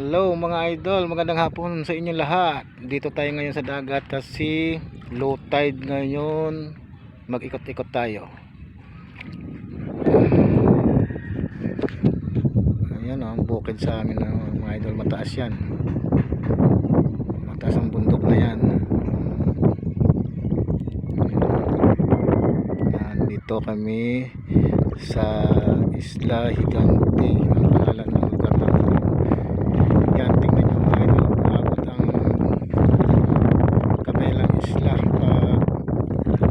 Hello mga idol, magandang hapon sa inyo lahat. Dito tayo ngayon sa dagat kasi low tide ngayon. Mag-ikot-ikot tayo. Ayan oh, ang bukid sa amin oh, mga idol, mataas yan. Mataas ang bundok na yan. Yan, dito kami sa Isla Higante. Ang pangalan ng lugar na to. Yan, tingnan nyo mga idol. Umabot ang kabilang isla pag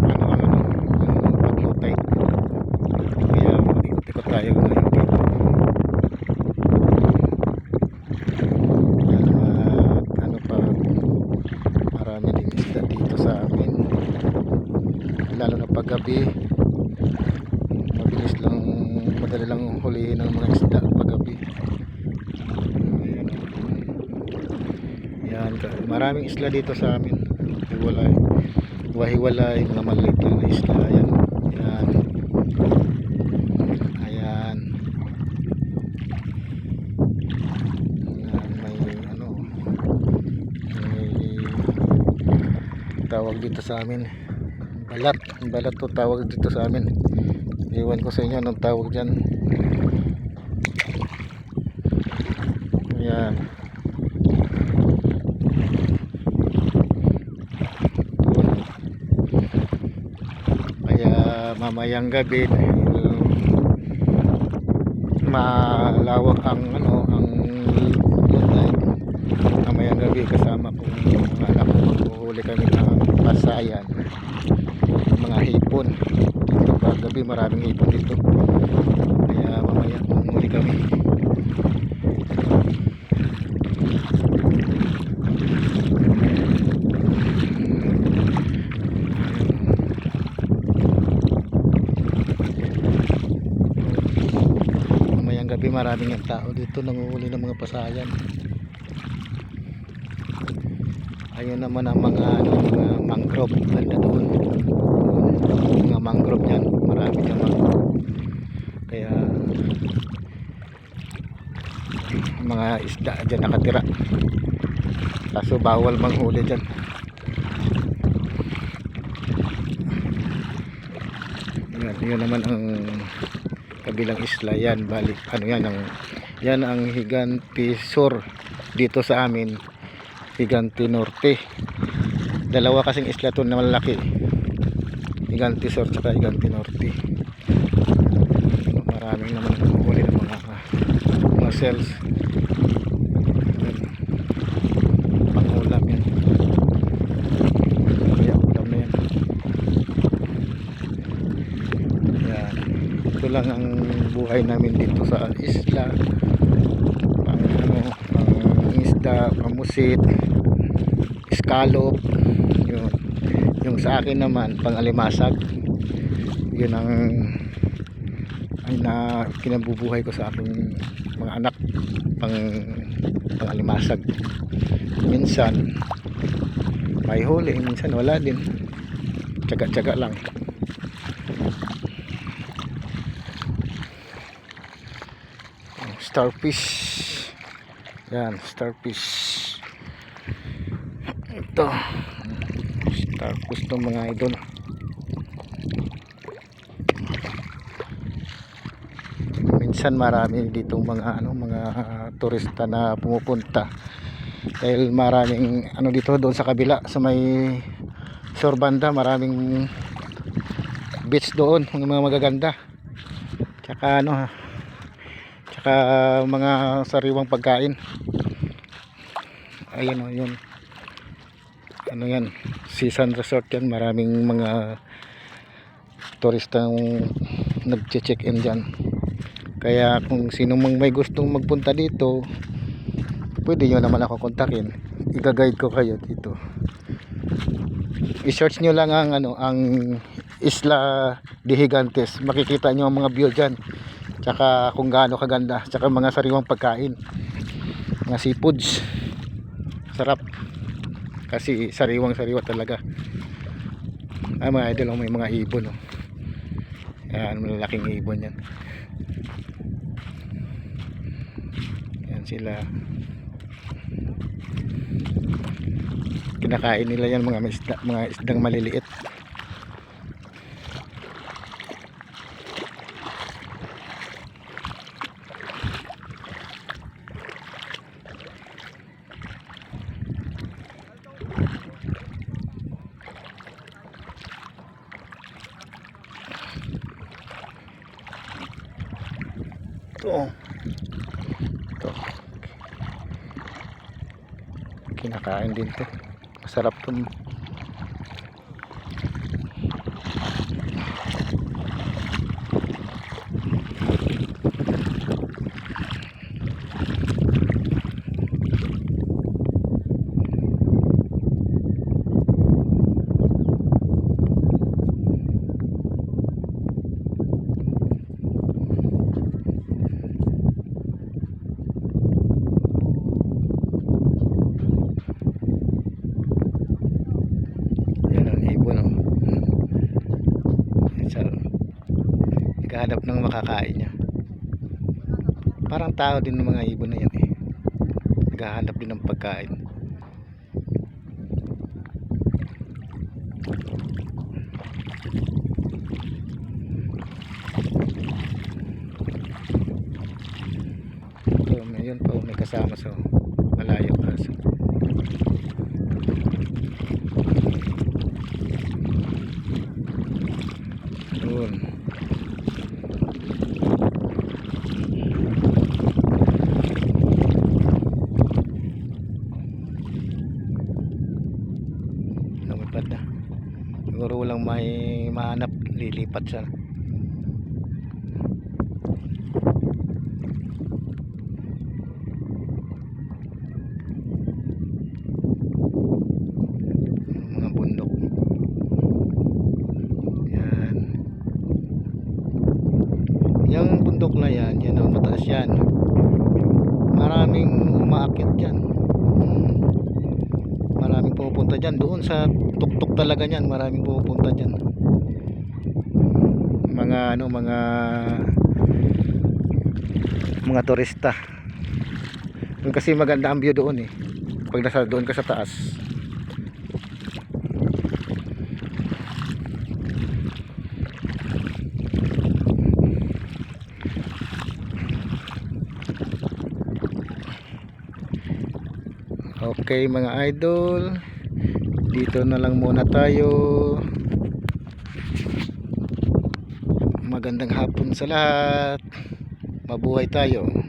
ano ano ano yung pag-low tide. Kaya mag-ikot tayo ngayon dito. Yan, at ano pa marami din isda dito sa amin. Lalo na pag gabi mabilis lang madali lang hulihin ng mga isda pag gabi. Ayan, oh. Yan, ka- maraming isla dito sa amin. Hiwalay. Wahiwalay, mga maliit lang na isla. Ayan. Ayan. Ayan. Ayan, may ano, may tawag dito sa amin. Balat. Balat to tawag dito sa amin. Iwan ko sa inyo anong tawag dyan. Ayan. Kaya mamayang gabi dahil malawak ang ano ang lunay. Mamayang gabi kasama ko mga anak. Ko maghuhuli kami ng pasayan mga hipon. Dito pag gabi maraming hipon dito. Kaya mamaya huli kami mamayang gabi maraming yung tao dito nanguhuli ng mga pasayan. Ayun naman ang mga ano, mga mangrove banda doon. Mga mangrove yan marami dyan mangrove kaya mga isda dyan nakatira. Kaso bawal manghuli dyan. Yan, yun naman ang kabilang isla yan balik ano yan ang yan ang higanti sur dito sa amin Higante Norte. Dalawa kasing isla to na malaki. Higante Sur at Higante Norte. Maraming naman huli ng mga mga cells. Lang ang buhay namin dito sa isla. Pang ano, pang isda, pamusit, scallop yun. Yung sa akin naman pang alimasag yun ang ay na kinabubuhay ko sa aking mga anak pang pang alimasag minsan may huli minsan wala din. Tsaga tsaga lang starfish. Yan starfish. Ito. Starfish to mga idol. Minsan marami dito mga ano mga turista na pumupunta. Dahil maraming ano dito doon sa kabila sa may Sorbanda maraming beach doon mga magaganda. Tsaka ano tsaka mga sariwang pagkain. Ayun o yun. Ano yan? Season resort yan. Maraming mga turistang nagche-check in dyan. Kaya kung sino mang may gustong magpunta dito pwede nyo naman ako kontakin. I-guide ko kayo dito. I-search nyo lang ang ano ang Isla de Gigantes. Makikita nyo ang mga view dyan tsaka kung gaano kaganda. Tsaka mga sariwang pagkain. Mga seafoods. Sarap. Kasi sariwang sariwa talaga. Ay mga idol oh, may mga ibon oh. yan malalaking ibon yan. Yan sila. Kinakain nila yan mga isda, mga isdang maliliit ito ito. Kinakain din to. Masarap to yan ang ibon oh. Yan siya, oh. Naghahanap ng makakain niya. Parang tao din ng mga ibon na yan eh. Naghahanap din ng pagkain. May yun po may kasama sa malayo kaso yun lumipad na siguro walang may mahanap lilipat siya mga bundok yan yung bundok na yan yan o mataas yan maraming umaakit dyan Hmm. maraming pupunta dyan. Doon sa tuktok talaga yan maraming pupunta dyan. Mga ano mga mga turista. Doon kasi maganda ang view doon eh. Pag nasa doon ka sa taas. Okay mga idol Dito na lang muna tayo. Magandang hapon sa lahat. Mabuhay tayo